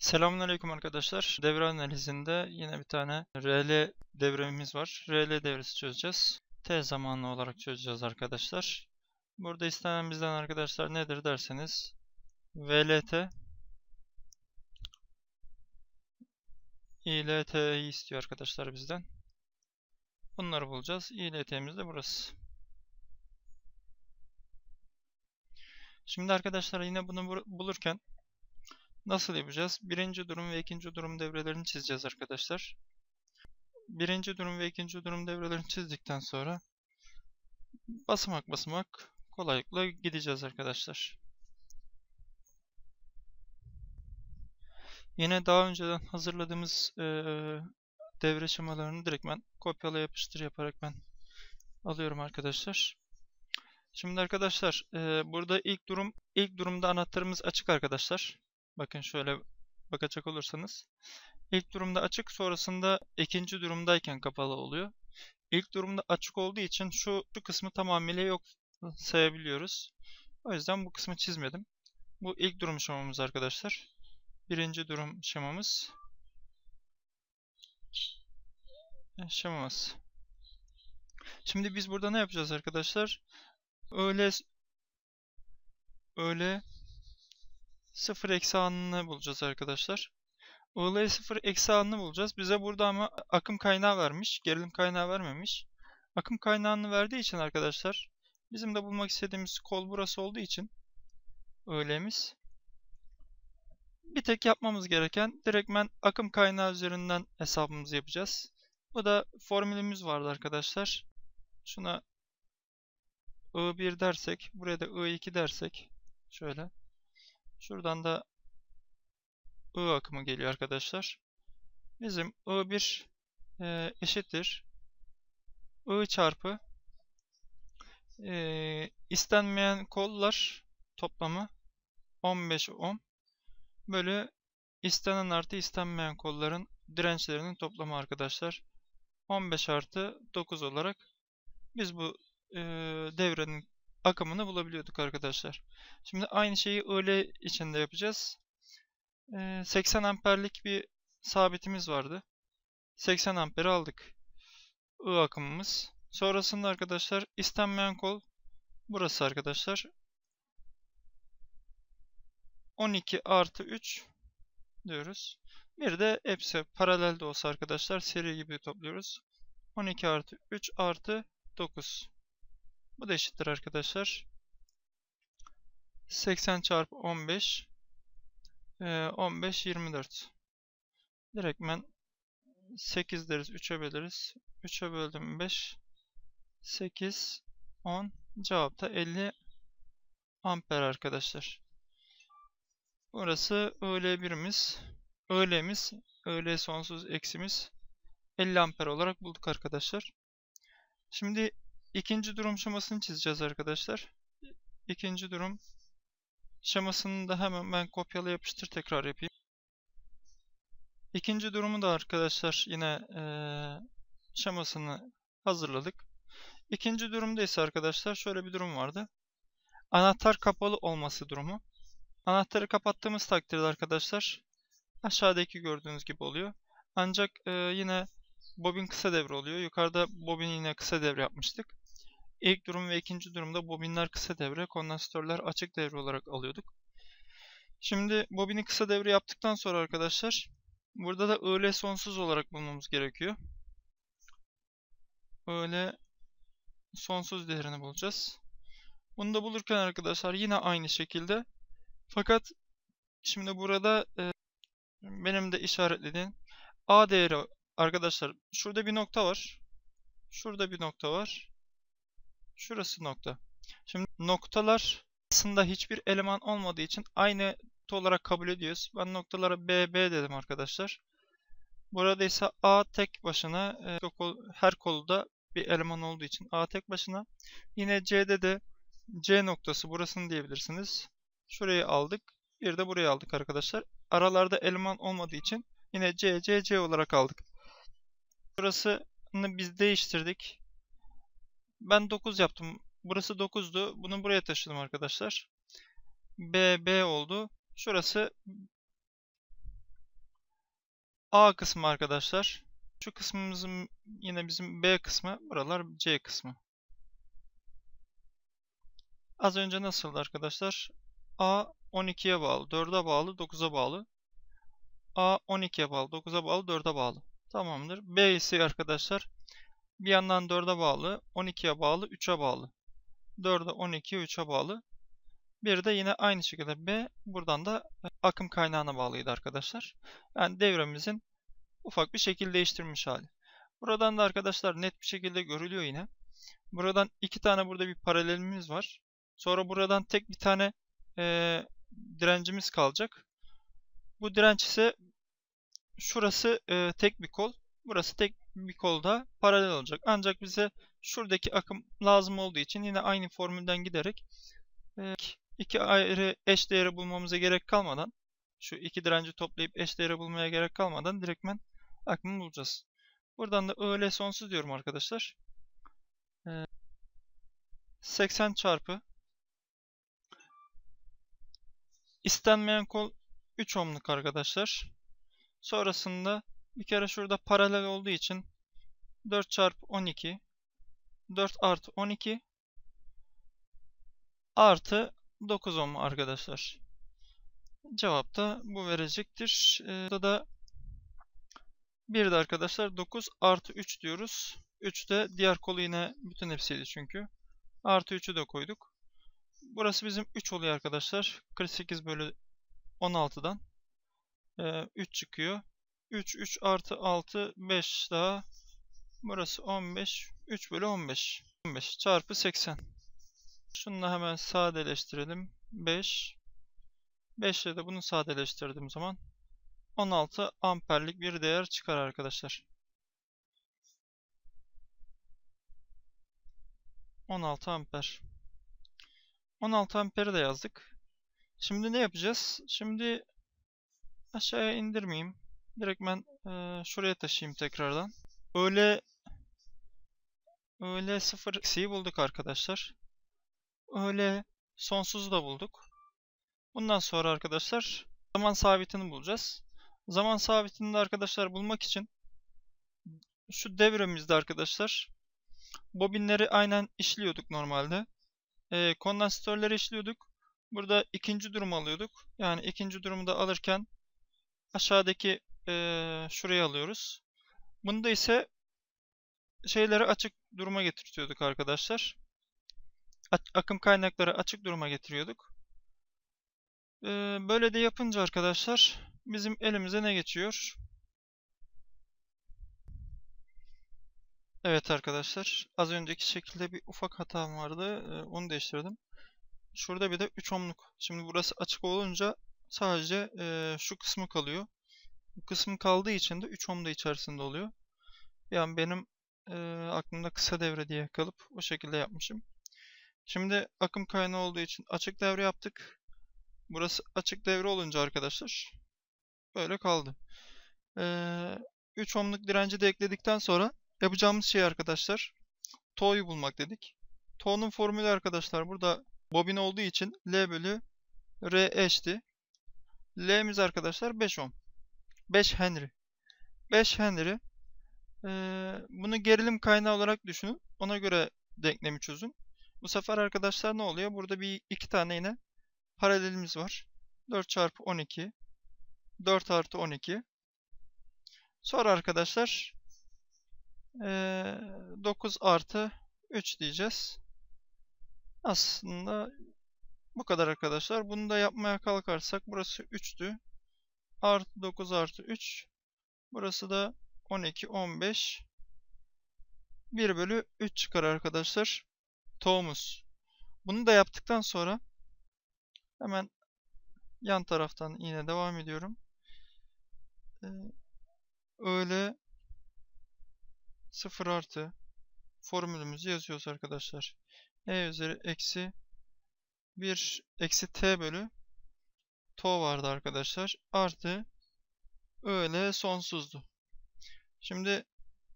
Selamünaleyküm arkadaşlar. Devre analizinde yine bir tane RL devremiz var. RL devresi çözeceğiz. T zamanlı olarak çözeceğiz arkadaşlar. Burada istenen bizden arkadaşlar nedir derseniz VLT ILT'yi istiyor arkadaşlar bizden. Bunları bulacağız. ILT'miz de burası. Şimdi arkadaşlar yine bunu bulurken Nasıl yapacağız? Birinci durum ve ikinci durum devrelerini çizeceğiz arkadaşlar. Birinci durum ve ikinci durum devrelerini çizdikten sonra basamak basamak kolaylıkla gideceğiz arkadaşlar. Yine daha önceden hazırladığımız e, devre şemalarını direkt ben kopyala yapıştır yaparak ben alıyorum arkadaşlar. Şimdi arkadaşlar e, burada ilk durum ilk durumda anahtarımız açık arkadaşlar. Bakın şöyle bakacak olursanız. İlk durumda açık sonrasında ikinci durumdayken kapalı oluyor. İlk durumda açık olduğu için şu, şu kısmı tamamıyla yok sayabiliyoruz. O yüzden bu kısmı çizmedim. Bu ilk durum şemamız arkadaşlar. Birinci durum şemamız. Şemamız. Şimdi biz burada ne yapacağız arkadaşlar? Öyle öyle 0 eksi anını bulacağız arkadaşlar. I'la'yı 0 eksi anını bulacağız. Bize burada ama akım kaynağı vermiş. Gerilim kaynağı vermemiş. Akım kaynağını verdiği için arkadaşlar bizim de bulmak istediğimiz kol burası olduğu için öğlemiz. Bir tek yapmamız gereken direktmen akım kaynağı üzerinden hesabımızı yapacağız. Bu da formülümüz vardı arkadaşlar. Şuna I1 dersek, buraya da I2 dersek şöyle Şuradan da I akımı geliyor arkadaşlar. Bizim I1 e, eşittir. I çarpı e, istenmeyen kollar toplamı 15 ohm bölü istenen artı istenmeyen kolların dirençlerinin toplamı arkadaşlar. 15 artı 9 olarak biz bu e, devrenin akımını bulabiliyorduk arkadaşlar. Şimdi aynı şeyi öyle içinde yapacağız. 80 amperlik bir sabitimiz vardı. 80 amperi aldık. I akımımız. Sonrasında arkadaşlar istenmeyen kol burası arkadaşlar. 12 artı 3 diyoruz. Bir de hepsi paralel de olsa arkadaşlar seri gibi topluyoruz. 12 artı 3 artı 9. Bu da eşittir arkadaşlar. 80 çarpı 15 15 24 direktmen 8 deriz 3'e böleriz. 3'e böldüm 5 8 10 cevap da 50 amper arkadaşlar. Burası öğle birimiz. Öğlemiz öğle sonsuz eksimiz 50 amper olarak bulduk arkadaşlar. Şimdi ikinci durum şemasını çizeceğiz arkadaşlar ikinci durum Şemasını da hemen ben kopyala yapıştır tekrar yapayım. İkinci durumu da arkadaşlar yine e, şemasını hazırladık. İkinci durumda ise arkadaşlar şöyle bir durum vardı. Anahtar kapalı olması durumu. Anahtarı kapattığımız takdirde arkadaşlar aşağıdaki gördüğünüz gibi oluyor. Ancak e, yine bobin kısa devre oluyor. Yukarıda bobin yine kısa devre yapmıştık. İlk durum ve ikinci durumda bobinler kısa devre, kondansatörler açık devre olarak alıyorduk. Şimdi bobini kısa devre yaptıktan sonra arkadaşlar burada da öğle sonsuz olarak bulmamız gerekiyor. Öğle sonsuz değerini bulacağız. Bunu da bulurken arkadaşlar yine aynı şekilde fakat şimdi burada e, benim de işaretlediğim A değeri arkadaşlar şurada bir nokta var. Şurada bir nokta var. Şurası nokta. Şimdi noktalar aslında hiçbir eleman olmadığı için aynı olarak kabul ediyoruz. Ben noktalara B, B dedim arkadaşlar. Burada ise A tek başına e, her kolda bir eleman olduğu için A tek başına. Yine C'de de C noktası burasını diyebilirsiniz. Şurayı aldık. Bir de burayı aldık arkadaşlar. Aralarda eleman olmadığı için yine C, C, C olarak aldık. Burasını biz değiştirdik. Ben 9 yaptım. Burası 9'du. Bunu buraya taşıdım arkadaşlar. B, B oldu. Şurası A kısmı arkadaşlar. Şu kısmımızın yine bizim B kısmı. Buralar C kısmı. Az önce nasıldı arkadaşlar? A 12'ye bağlı, 4'e bağlı, 9'a bağlı. A 12'ye bağlı, 9'a bağlı, 4'e bağlı. Tamamdır. B ise arkadaşlar bir yandan 4'e bağlı, 12'ye bağlı, 3'e bağlı. 4'e 12'ye 3'e bağlı. Bir de yine aynı şekilde B buradan da akım kaynağına bağlıydı arkadaşlar. Yani devremizin ufak bir şekil değiştirmiş hali. Buradan da arkadaşlar net bir şekilde görülüyor yine. Buradan iki tane burada bir paralelimiz var. Sonra buradan tek bir tane e, direncimiz kalacak. Bu direnç ise şurası e, tek bir kol. Burası tek bir kolda paralel olacak. Ancak bize şuradaki akım lazım olduğu için yine aynı formülden giderek e, iki ayrı eş değeri bulmamıza gerek kalmadan şu iki direnci toplayıp eş değeri bulmaya gerek kalmadan direktmen akımı bulacağız. Buradan da öyle sonsuz diyorum arkadaşlar. E, 80 çarpı istenmeyen kol 3 ohmluk arkadaşlar. Sonrasında bir kere şurada paralel olduğu için 4 çarpı 12 4 artı 12 artı 9 ohm arkadaşlar. Cevap da bu verecektir. Ee, burada da bir de arkadaşlar 9 artı 3 diyoruz. 3 de diğer kolu yine bütün hepsiydi çünkü. Artı 3'ü de koyduk. Burası bizim 3 oluyor arkadaşlar. 48 bölü 16'dan. Ee, 3 çıkıyor. 3, 3 artı 6, 5 daha. Burası 15. 3 bölü 15. 15 çarpı 80. Şunu hemen sadeleştirelim. 5. 5 ile de bunu sadeleştirdiğim zaman 16 amperlik bir değer çıkar arkadaşlar. 16 amper. 16 amperi de yazdık. Şimdi ne yapacağız? Şimdi aşağıya indirmeyeyim. Direkt ben e, şuraya taşıyayım tekrardan. Öyle öyle 0 eksiği bulduk arkadaşlar. Öyle sonsuzu da bulduk. Bundan sonra arkadaşlar zaman sabitini bulacağız. Zaman sabitini de arkadaşlar bulmak için şu devremizde arkadaşlar bobinleri aynen işliyorduk normalde. E, kondansatörleri işliyorduk. Burada ikinci durum alıyorduk. Yani ikinci durumu da alırken aşağıdaki e, şuraya alıyoruz. Bunda ise şeyleri açık duruma getiriyorduk arkadaşlar. akım kaynakları açık duruma getiriyorduk. E, böyle de yapınca arkadaşlar bizim elimize ne geçiyor? Evet arkadaşlar az önceki şekilde bir ufak hatam vardı. E, onu değiştirdim. Şurada bir de 3 ohmluk. Şimdi burası açık olunca sadece e, şu kısmı kalıyor. Bu kısım kaldığı için de 3 ohm da içerisinde oluyor. Yani benim e, aklımda kısa devre diye kalıp o şekilde yapmışım. Şimdi akım kaynağı olduğu için açık devre yaptık. Burası açık devre olunca arkadaşlar böyle kaldı. E, 3 ohmluk direnci de ekledikten sonra yapacağımız şey arkadaşlar To'yu bulmak dedik. To'nun formülü arkadaşlar burada bobin olduğu için L bölü R eşti. L'miz arkadaşlar 5 ohm. 5 Henry. 5 Henry. Ee, bunu gerilim kaynağı olarak düşünün. Ona göre denklemi çözün. Bu sefer arkadaşlar ne oluyor? Burada bir iki tane yine paralelimiz var. 4 çarpı 12. 4 artı 12. Sonra arkadaşlar ee, 9 artı 3 diyeceğiz. Aslında bu kadar arkadaşlar. Bunu da yapmaya kalkarsak burası 3'tü artı 9 artı 3. Burası da 12, 15. 1 bölü 3 çıkar arkadaşlar. Toğumuz. Bunu da yaptıktan sonra hemen yan taraftan yine devam ediyorum. Ee, öyle 0 artı formülümüzü yazıyoruz arkadaşlar. E üzeri eksi 1 eksi t bölü to vardı arkadaşlar. Artı öğle sonsuzdu. Şimdi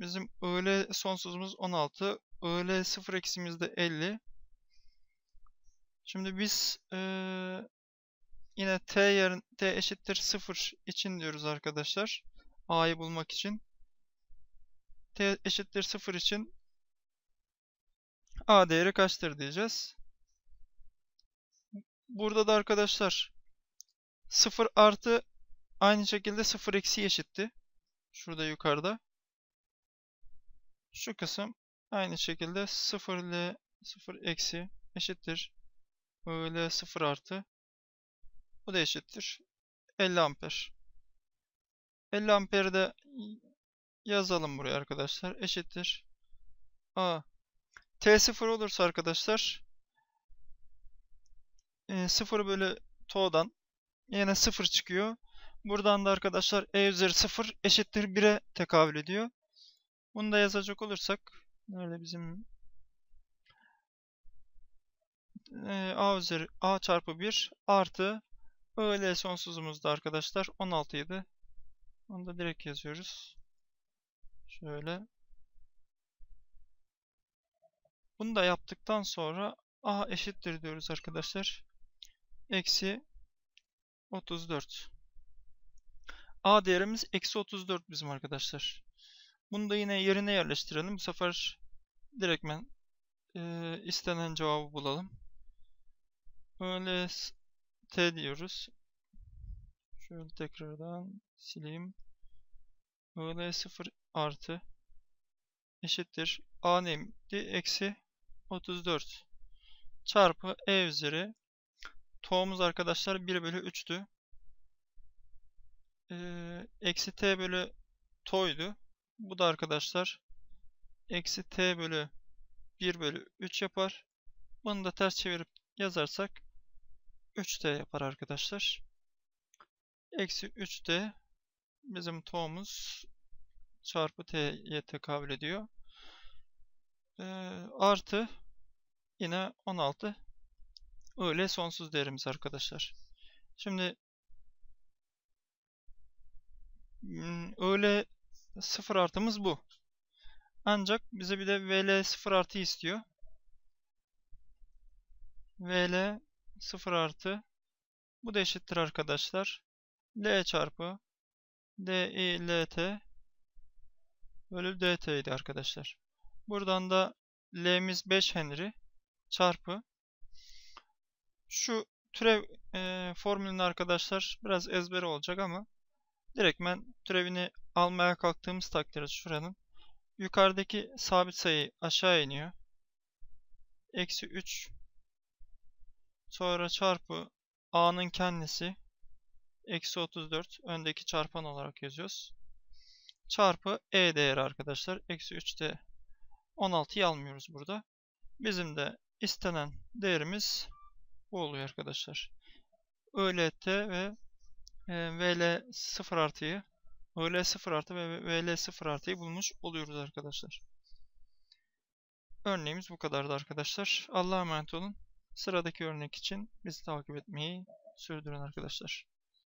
bizim öğle sonsuzumuz 16. Öğle 0 eksimiz de 50. Şimdi biz ee, yine t yerin t eşittir 0 için diyoruz arkadaşlar. A'yı bulmak için. T eşittir 0 için A değeri kaçtır diyeceğiz. Burada da arkadaşlar 0 artı aynı şekilde 0 eksi eşitti. Şurada yukarıda. Şu kısım aynı şekilde 0 ile 0 eksi eşittir. Öyle 0 artı. Bu da eşittir. 50 amper. 50 amperi de yazalım buraya arkadaşlar. Eşittir. A. T0 olursa arkadaşlar 0 bölü To'dan yine 0 çıkıyor. Buradan da arkadaşlar E üzeri 0 eşittir 1'e tekabül ediyor. Bunu da yazacak olursak nerede bizim A üzeri A çarpı 1 artı öyle sonsuzumuzda arkadaşlar 16 idi. Onu da direkt yazıyoruz. Şöyle. Bunu da yaptıktan sonra A eşittir diyoruz arkadaşlar. Eksi 34. A değerimiz eksi 34 bizim arkadaşlar. Bunu da yine yerine yerleştirelim. Bu sefer direktmen e, istenen cevabı bulalım. Öyle t diyoruz. Şöyle tekrardan sileyim. Öyle 0 artı eşittir. A neydi? Eksi 34 çarpı e üzeri to'muz arkadaşlar 1 bölü 3'tü. Ee, eksi t bölü to'ydu. Bu da arkadaşlar eksi t bölü 1 bölü 3 yapar. Bunu da ters çevirip yazarsak 3t yapar arkadaşlar. Eksi 3t bizim to'muz çarpı t'ye tekabül ediyor. Ee, artı yine 16 öyle sonsuz değerimiz arkadaşlar. Şimdi hmm, öyle sıfır artımız bu. Ancak bize bir de VL sıfır artı istiyor. VL sıfır artı bu da eşittir arkadaşlar. L çarpı DILT bölü DT idi arkadaşlar. Buradan da L'miz 5 Henry çarpı şu türev e, formülünü arkadaşlar biraz ezber olacak ama direktmen türevini almaya kalktığımız takdirde şuranın yukarıdaki sabit sayı aşağı iniyor. Eksi 3 sonra çarpı a'nın kendisi eksi 34 öndeki çarpan olarak yazıyoruz. Çarpı e değeri arkadaşlar. Eksi 3'te 16'yı almıyoruz burada. Bizim de istenen değerimiz bu oluyor arkadaşlar. ÖLT ve e, VL 0 artıyı VL 0 artı ve VL 0 artıyı bulmuş oluyoruz arkadaşlar. Örneğimiz bu kadardı arkadaşlar. Allah'a emanet olun. Sıradaki örnek için bizi takip etmeyi sürdürün arkadaşlar.